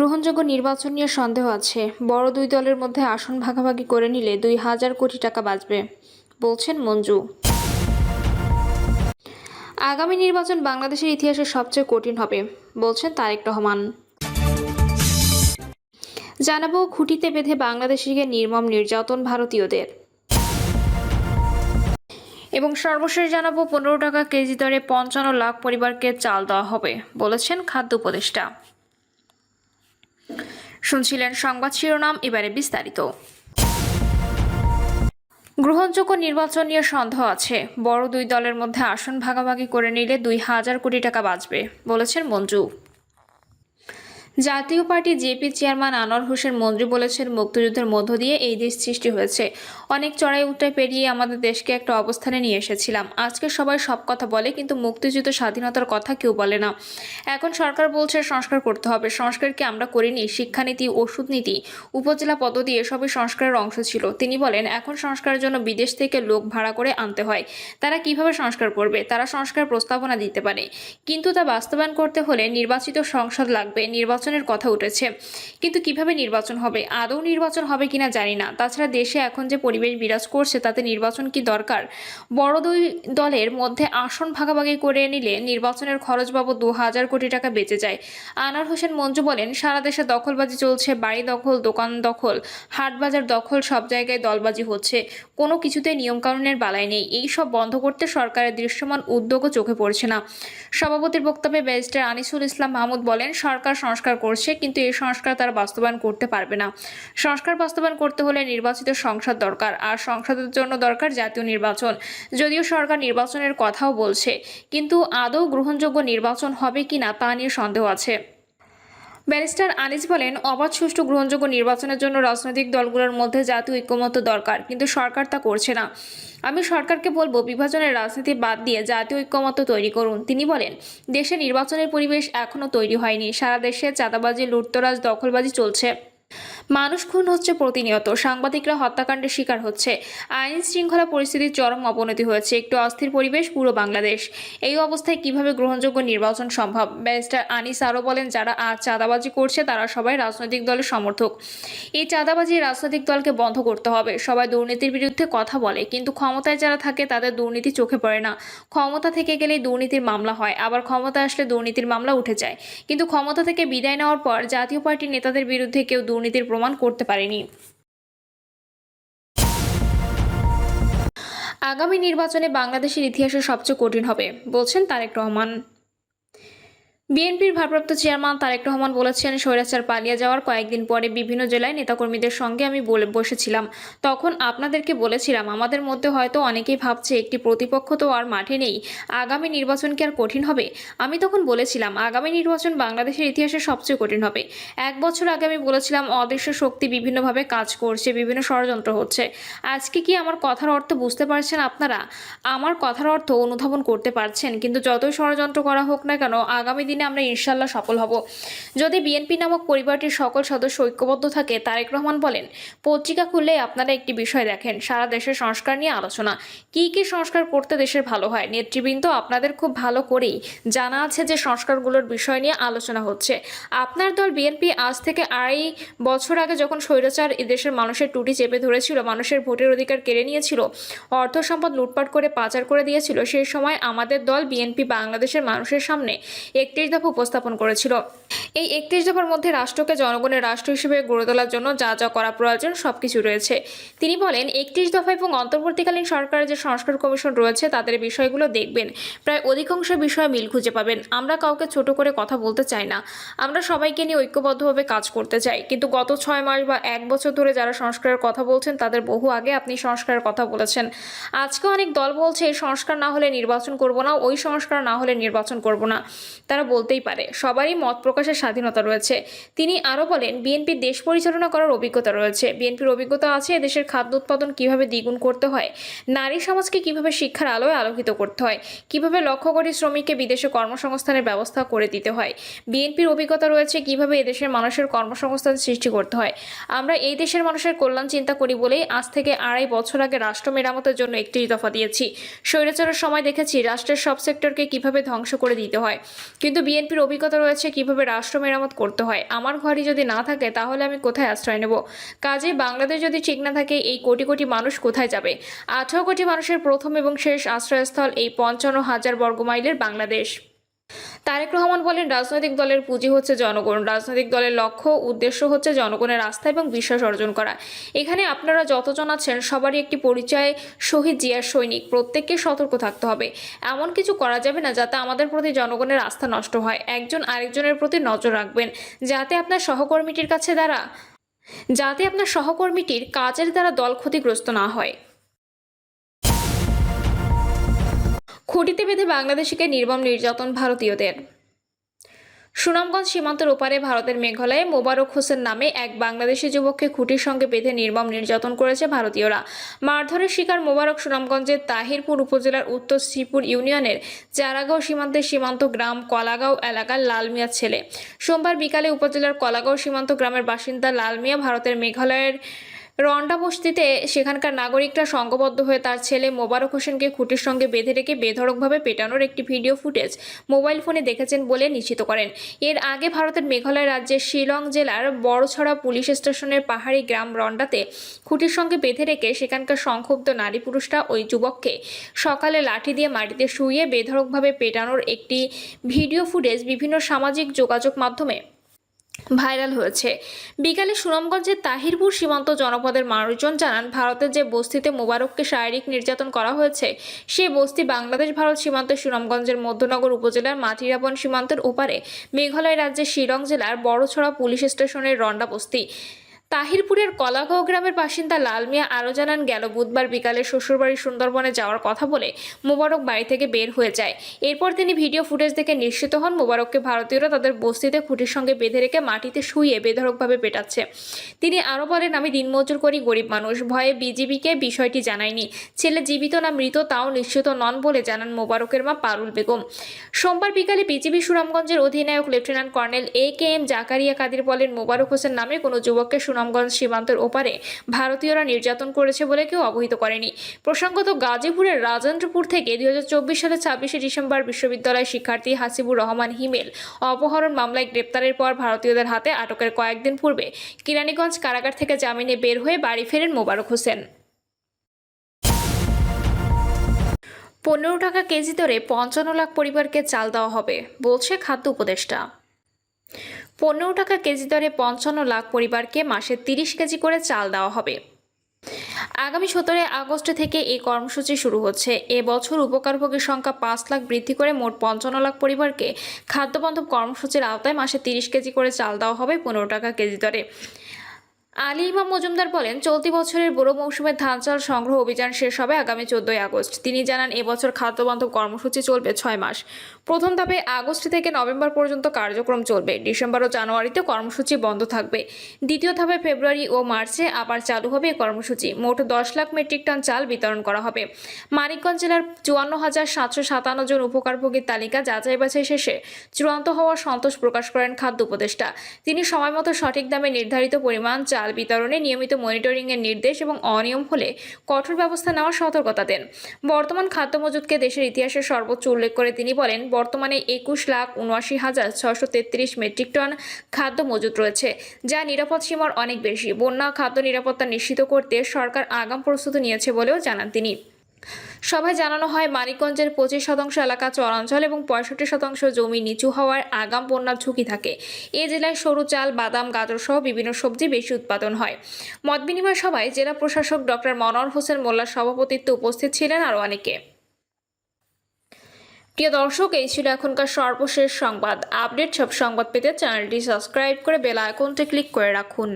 গ্রহণযোগ্য নির্বাচন নিয়ে সন্দেহ আছে। বড় দুই দলের মধ্যে আসন ভাগাভাগি করে নিলে দুই হাজার কোটি টাকা বাঁচবে, বলছেন মঞ্জু। আগামী নির্বাচন বাংলাদেশের ইতিহাসে সবচেয়ে কঠিন হবে, বলছেন তারেক রহমান। জানাব খুঁটিতে বেঁধে বাংলাদেশিকে নির্মম নির্যাতন ভারতীয়দের। এবং সর্বশেষ জানাব পনেরো টাকা কেজি দরে পঞ্চান্ন লাখ পরিবারকে চাল দেওয়া হবে, বলেছেন খাদ্য উপদেষ্টা। শুনছিলেন সংবাদ শিরোনাম, এবারে বিস্তারিত। গ্রহণযোগ্য নির্বাচন নিয়ে সন্দেহ আছে। বড় দুই দলের মধ্যে আসন ভাগাভাগি করে নিলে দুই হাজার কোটি টাকা বাঁচবে, বলেছেন Manju. Jatiya party JP chairman Anwar Hossain মন্ত্রী বলেছেন, মুক্তিযুদ্ধের মধ্য দিয়ে এই দেশ সৃষ্টি হয়েছে। অনেক চড়াই উত্তরায় পেরিয়ে আমাদের দেশকে একটা অবস্থানে নিয়ে এসেছিলাম। আজকে সবাই সব কথা বলে, কিন্তু মুক্তিযুদ্ধ স্বাধীনতার কথা কেউ বলে না। এখন সরকার বলছে, সংস্কার করতে হবে। সংস্কার কি আমরা করিনি? শিক্ষানীতি ওষুধ নীতি উপজেলা পদ্ধতি, এসবই সংস্কারের অংশ ছিল। তিনি বলেন, এখন সংস্কারের জন্য বিদেশ থেকে লোক ভাড়া করে আনতে হয়। তারা কীভাবে সংস্কার করবে? তারা সংস্কার প্রস্তাবনা দিতে পারে। কিন্তু তা বাস্তবায়ন করতে হলে নির্বাচিত সংসদ লাগবে। নির্বাচনের কথা উঠেছে। কিন্তু কীভাবে নির্বাচন হবে? আদৌ নির্বাচন হবে কিনা জানি না। তাছাড়া দেশে এখন যে পরিবেশ বিরাজ করছে, তাতে নির্বাচন কি দরকার? বড় দুই দলের মধ্যে আসন ভাগাভাগি করে নিলে নির্বাচনের খরচ বাবদ দু হাজার কোটি টাকা বেঁচে যায়। আনার হোসেন মঞ্জু বলেন, সারা দেশে দখলবাজি চলছে, বাড়ি দখল, দোকান দখল, হাট বাজার দখল, সব জায়গায় দলবাজি হচ্ছে। কোনো কিছুতে নিয়মকানুনের বালাই নেই। এই সব বন্ধ করতে সরকারের দৃশ্যমান উদ্যোগও চোখে পড়ছে না। সভাপতির বক্তব্যে ব্যারিস্টার আনিসুল ইসলাম মাহমুদ বলেন, সরকার সংস্কার করছে, কিন্তু এই সংস্কার তারা বাস্তবায়ন করতে পারবে না। সংস্কার বাস্তবায়ন করতে হলে নির্বাচিত সংসদ দরকার, আর সংসদের জন্য দরকার জাতীয় নির্বাচন। যদিও সরকার নির্বাচনের কথাও বলছে, কিন্তু আদৌ গ্রহণযোগ্য নির্বাচন হবে কিনা তা নিয়ে সন্দেহ আছে। ব্যারিস্টার আনিস বলেন, অবাধ সুষ্ঠু গ্রহণযোগ্য নির্বাচনের জন্য রাজনৈতিক দলগুলোর মধ্যে জাতীয় ঐক্যমত্য দরকার, কিন্তু সরকার তা করছে না। আমি সরকারকে বলব, বিভাজনের রাজনীতি বাদ দিয়ে জাতীয় ঐক্যমত্য তৈরি করুন। তিনি বলেন, দেশে নির্বাচনের পরিবেশ এখনও তৈরি হয়নি। সারা দেশে চাঁদাবাজি, লুটতরাজ, দখলবাজি চলছে। মানুষ খুন হচ্ছে প্রতিনিয়ত। সাংবাদিকরা হত্যাকাণ্ডের শিকার হচ্ছে। আইন শৃঙ্খলা পরিস্থিতির চরম অবনতি হয়েছে। একটু অস্থির পরিবেশ পুরো বাংলাদেশ। এই অবস্থায় কীভাবে গ্রহণযোগ্য নির্বাচন সম্ভব? ব্যারিস্টার আনিস আরও বলেন, যারা আজ চাঁদাবাজি করছে, তারা সবাই রাজনৈতিক দলের সমর্থক। এই চাঁদাবাজি রাজনৈতিক দলকে বন্ধ করতে হবে। সবাই দুর্নীতির বিরুদ্ধে কথা বলে, কিন্তু ক্ষমতায় যারা থাকে, তাদের দুর্নীতি চোখে পড়ে না। ক্ষমতা থেকে গেলেই দুর্নীতির মামলা হয়, আবার ক্ষমতা আসলে দুর্নীতির মামলা উঠে যায়। কিন্তু ক্ষমতা থেকে বিদায় নেওয়ার পর জাতীয় পার্টির নেতাদের বিরুদ্ধে কেউ দুর্নীতির প্রমাণ করতে পারেনি। আগামী নির্বাচনে বাংলাদেশের ইতিহাসে সবচেয়ে কঠিন হবে বলছেন তারেক রহমান। বিএনপির ভারপ্রাপ্ত চেয়ারম্যান তারেক রহমান বলেছেন, স্বৈরাচার পালিয়ে যাওয়ার কয়েকদিন পরে বিভিন্ন জেলায় নেতাকর্মীদের সঙ্গে আমি বলে বসেছিলাম। তখন আপনাদেরকে বলেছিলাম, আমাদের মধ্যে হয়তো অনেকেই ভাবছে একটি প্রতিপক্ষ তো আর মাঠে নেই, আগামী নির্বাচন কি আর কঠিন হবে? আমি তখন বলেছিলাম, আগামী নির্বাচন বাংলাদেশের ইতিহাসে সবচেয়ে কঠিন হবে। এক বছর আগে আমি বলেছিলাম, অদৃশ্য শক্তি বিভিন্নভাবে কাজ করছে, বিভিন্ন ষড়যন্ত্র হচ্ছে। আজকে কি আমার কথার অর্থ বুঝতে পারছেন আপনারা? আমার কথার অর্থ অনুধাবন করতে পারছেন, কিন্তু যতই ষড়যন্ত্র করা হোক না কেন, আগামী দিনে আমরা ইনশাল্লাহ সফল হব। যদি বিএনপি নামক পরিবারটির সকল সদস্য ঐক্যবদ্ধ থাকে, তারেক রহমান বলেন, পত্রিকা খুললে আপনারা একটি বিষয় দেখেন, সারা দেশের সংস্কার নিয়ে আলোচনা। কি কি সংস্কার করতে দেশের ভালো হয়? নেতৃবৃন্দ আপনাদের খুব ভালো করেই জানা আছে যে সংস্কারগুলোর বিষয় নিয়ে আলোচনা হচ্ছে। আপনার দল বিএনপি আজ থেকে আড়াই বছর আগে যখন স্বৈরাচার এদেশের মানুষের টুটি চেপে ধরেছিল, মানুষের ভোটের অধিকার কেড়ে নিয়েছিল, অর্থ সম্পদ লুটপাট করে পাচার করে দিয়েছিল, সেই সময় আমাদের দল বিএনপি বাংলাদেশের মানুষের সামনে একত্রিশ দফা উপস্থাপন করেছিল। এই একত্রিশ দফার মধ্যে রাষ্ট্রকে জনগণের রাষ্ট্র হিসেবে গড়ে তোলার জন্য যা যা করা প্রয়োজন সবকিছু রয়েছে। তিনি বলেন, একত্রিশ দফা এবং অন্তর্বর্তীকালীন সরকারের যে সংস্কার কমিশন রয়েছে, তাদের বিষয়গুলো দেখবেন। প্রায় অধিকাংশ বিষয়ে মিল খুঁজে পাবেন। আমরা কাউকে ছোট করে কথা বলতে চাই না। আমরা সবাইকে নিয়ে ঐক্যবদ্ধভাবে কাজ করতে চাই। কিন্তু গত ছয় মাস বা এক বছর ধরে যারা সংস্কারের কথা বলছেন, তাদের বহু আগে আপনি সংস্কারের কথা বলেছেন। আজকে অনেক দল বলছে, এই সংস্কার না হলে নির্বাচন করব না, ওই সংস্কার না হলে নির্বাচন করব না। তারা বলতেই পারে। সবারই মত প্রকাশের স্বাধীনতা রয়েছে। তিনি আরও বলেন বিএনপির দেশ পরিচালনা করার অভিজ্ঞতা রয়েছে। বিএনপির অভিজ্ঞতা আছে দেশের খাদ্য উৎপাদন কীভাবে দ্বিগুণ করতে হয়, নারী সমাজকে কীভাবে শিক্ষার আলোয় আলোকিত করতে হয়, কীভাবে লক্ষ কোটি শ্রমিককে বিদেশে কর্মসংস্থানের ব্যবস্থা করে দিতে হয়, বিএনপির অভিজ্ঞতা রয়েছে কীভাবে এদেশের মানুষের কর্মসংস্থান সৃষ্টি করতে হয়। আমরা এই দেশের মানুষের কল্যাণ চিন্তা করি বলেই আজ থেকে আড়াই বছর আগে রাষ্ট্র মেরামতের জন্য একটি দফা দিয়েছি। স্বৈরাচারের সময় দেখেছি, রাষ্ট্রের সব সেক্টরকে কীভাবে ধ্বংস করে দিতে হয়। কিন্তু কিন্তু বিএনপির অভিজ্ঞতা রয়েছে কীভাবে রাষ্ট্র মেরামত করতে হয়। আমার ঘরই যদি না থাকে, তাহলে আমি কোথায় আশ্রয় নেব? কাজে বাংলাদেশ যদি ঠিক না থাকে, এই কোটি কোটি মানুষ কোথায় যাবে? আঠারো কোটি মানুষের প্রথম এবং শেষ আশ্রয়স্থল এই পঞ্চান্ন হাজার বর্গমাইলের বাংলাদেশ। তারেক রহমান বলেন, রাজনৈতিক দলের পুঁজি হচ্ছে জনগণ। রাজনৈতিক দলের লক্ষ্য উদ্দেশ্য হচ্ছে জনগণের আস্থা এবং বিশ্বাস অর্জন করা। এখানে আপনারা যতজন আছেন, সবারই একটি পরিচয়, শহীদ জিয়ার সৈনিক। প্রত্যেককে সতর্ক থাকতে হবে। এমন কিছু করা যাবে না যাতে আমাদের প্রতি জনগণের আস্থা নষ্ট হয়। একজন আরেকজনের প্রতি নজর রাখবেন, যাতে আপনার সহকর্মীটির কাছে দ্বারা, যাতে আপনার সহকর্মীটির কাজের দ্বারা দল ক্ষতিগ্রস্ত না হয়। খুঁটিতে বেঁধে বাংলাদেশিকে নির্মম নির্যাতন ভারতীয়দের। সুনামগঞ্জ সীমান্তের ওপারে ভারতের মেঘালয়ে মোবারক হোসেন নামে এক বাংলাদেশি যুবককে খুঁটির সঙ্গে বেঁধে নির্মম নির্যাতন করেছে ভারতীয়রা। মারধরের শিকার মোবারক সুনামগঞ্জের তাহিরপুর উপজেলার উত্তর শ্রীপুর ইউনিয়নের চারাগাঁও সীমান্তের সীমান্ত গ্রাম কলাগাঁও এলাকার লালমিয়া ছেলে। সোমবার বিকালে উপজেলার কলাগাঁও সীমান্ত গ্রামের বাসিন্দা লালমিয়া ভারতের মেঘালয়ের রন্ডা বস্তিতে সেখানকার নাগরিকরা সংঘবদ্ধ হয়ে তার ছেলে মোবারক হোসেনকে খুঁটির সঙ্গে বেঁধে রেখে বেধড়কভাবে পেটানোর একটি ভিডিও ফুটেজ মোবাইল ফোনে দেখেছেন বলে নিশ্চিত করেন। এর আগে ভারতের মেঘালয় রাজ্যের শিলং জেলার বড়ছড়া পুলিশ স্টেশনের পাহাড়ি গ্রাম রন্ডাতে খুঁটির সঙ্গে বেঁধে রেখে সেখানকার সংক্ষুব্ধ নারী পুরুষরা ওই যুবককে সকালে লাঠি দিয়ে মাটিতে শুয়ে বেধড়কভাবে পেটানোর একটি ভিডিও ফুটেজ বিভিন্ন সামাজিক যোগাযোগ মাধ্যমে ভাইরাল হয়েছে। বিকালে সুনামগঞ্জের তাহিরপুর সীমান্ত জনপদের মানুষজন জানান, ভারতের যে বস্তিতে মোবারককে শারীরিক নির্যাতন করা হয়েছে সে বস্তি বাংলাদেশ, ভারত সীমান্তের সুনামগঞ্জের মধ্যনগর উপজেলার মাটিরাবন সীমান্তের ওপারে। মেঘালয় রাজ্যের শিলং জেলার বড়ছড়া পুলিশ স্টেশনের রন্ডা বস্তি। তাহিরপুরের কলাগাঁও গ্রামের বাসিন্দা লাল মিয়া আরও জানান, গেল বুধবার বিকালে শ্বশুরবাড়ি সুন্দরবনে যাওয়ার কথা বলে মোবারক বাড়ি থেকে বের হয়ে যায়। এরপর তিনি ভিডিও ফুটেজ দেখে নিশ্চিত হন মোবারককে ভারতীয়রা তাদের বস্তিতে খুঁটির সঙ্গে বেঁধে রেখে মাটিতে শুয়ে বেধড়কভাবে পেটাচ্ছে। তিনি আরও বলেন, আমি দিনমজুর করি, গরিব মানুষ। ভয়ে বিজিবিকে বিষয়টি জানায়নি ছেলে জীবিত না মৃত, তাও নিশ্চিত নন বলে জানান মোবারকের মা পারুল বেগম। সোমবার বিকালে বিজিবি সুনামগঞ্জের অধিনায়ক lieutenant colonel A K M Zakaria Kadir বলেন, মোবারক হোসেন নামে কোনো যুবককে সুনামগঞ্জ সীমান্তের ওপারে ভারতীয়রা নির্যাতন করেছে বলে কেউ অবহিত করেনি। প্রসঙ্গত গাজীপুরের রাজেন্দ্রপুর থেকে দুই সালে ছাব্বিশে ডিসেম্বর বিশ্ববিদ্যালয় শিক্ষার্থী হাসিবুর রহমান হিমেল অপহরণ মামলায় গ্রেপ্তারের পর ভারতীয়দের হাতে আটকের কয়েকদিন পূর্বে কিরানীগঞ্জ কারাগার থেকে জামিনে বের হয়ে বাড়ি ফেরেন মোবারক হোসেন। পনেরো টাকা কেজি দরে পঞ্চান্ন লাখ পরিবারকে চাল দেওয়া হবে, বলছে খাদ্য উপদেষ্টা। পনেরো টাকা কেজি দরে পঞ্চান্ন লাখ পরিবারকে মাসে তিরিশ কেজি করে চাল দেওয়া হবে। আগামী সতেরোই আগস্ট থেকে এই কর্মসূচি শুরু হচ্ছে। এবছর বছর উপকারভোগীর সংখ্যা পাঁচ লাখ বৃদ্ধি করে মোট পঞ্চান্ন লাখ পরিবারকে খাদ্যবান্ধব কর্মসূচির আওতায় মাসে তিরিশ কেজি করে চাল দেওয়া হবে পনেরো টাকা কেজি দরে। আলী ইমাম মজুমদার বলেন, চলতি বছরের বুড়ো মৌসুমের ধান চাল সংগ্রহ অভিযান শেষ হবে আগামী চোদ্দই আগস্ট। তিনি জানান এবছর খাদ্যবান্ধব কর্মসূচি চলবে ছয় মাস। প্রথম ধাপে আগস্ট থেকে নভেম্বর পর্যন্ত কার্যক্রম চলবে। ডিসেম্বর ও জানুয়ারিতে কর্মসূচি বন্ধ থাকবে। দ্বিতীয় ধাপে ফেব্রুয়ারি ও মার্চে আবার চালু হবে কর্মসূচি। মোট দশ লাখ মেট্রিক টন চাল বিতরণ করা হবে। মানিকগঞ্জ জেলার চুয়ান্ন হাজার সাতশো সাতান্ন জন উপকারভোগীর তালিকা যাচাই বাছাই শেষে চূড়ান্ত হওয়ার সন্তোষ প্রকাশ করেন খাদ্য উপদেষ্টা। তিনি সময়মতো সঠিক দামে নির্ধারিত পরিমাণ চাল বিতরণে নিয়মিত মনিটরিংয়ের নির্দেশ এবং অনিয়ম হলে কঠোর ব্যবস্থা নেওয়ার সতর্কতা দেন। বর্তমান খাদ্য মজুদকে দেশের ইতিহাসে সর্বোচ্চ উল্লেখ করে তিনি বলেন, বর্তমানে একুশ লাখ উনআশি হাজার ছশো তেত্রিশ মেট্রিক টন খাদ্য মজুদ রয়েছে, যা নিরাপদ সীমার অনেক বেশি। বন্যা খাদ্য নিরাপত্তা নিশ্চিত করতে সরকার আগাম প্রস্তুতি নিয়েছে বলেও জানান তিনি। সভায় জানানো হয়, মানিকগঞ্জের পঁচিশ শতাংশ এলাকা চরাঞ্চল এবং পঁয়ষট্টি শতাংশ জমি নিচু হওয়ার আগাম বন্যার ঝুঁকি থাকে। এ জেলায় সরু চাল, বাদাম গাজর সহ বিভিন্ন সবজি বেশি উৎপাদন হয়। মত বিনিময় সভায় জেলা প্রশাসক ডক্টর মনোয়ার হোসেন মোল্লার সভাপতিত্বে উপস্থিত ছিলেন আরও অনেকে। প্রিয় দর্শক, এই ছিল এখনকার সর্বশেষ সংবাদ। আপডেট সব সংবাদ পেতে চ্যানেলটি সাবস্ক্রাইব করে বেল আইকনটি ক্লিক করে রাখুন।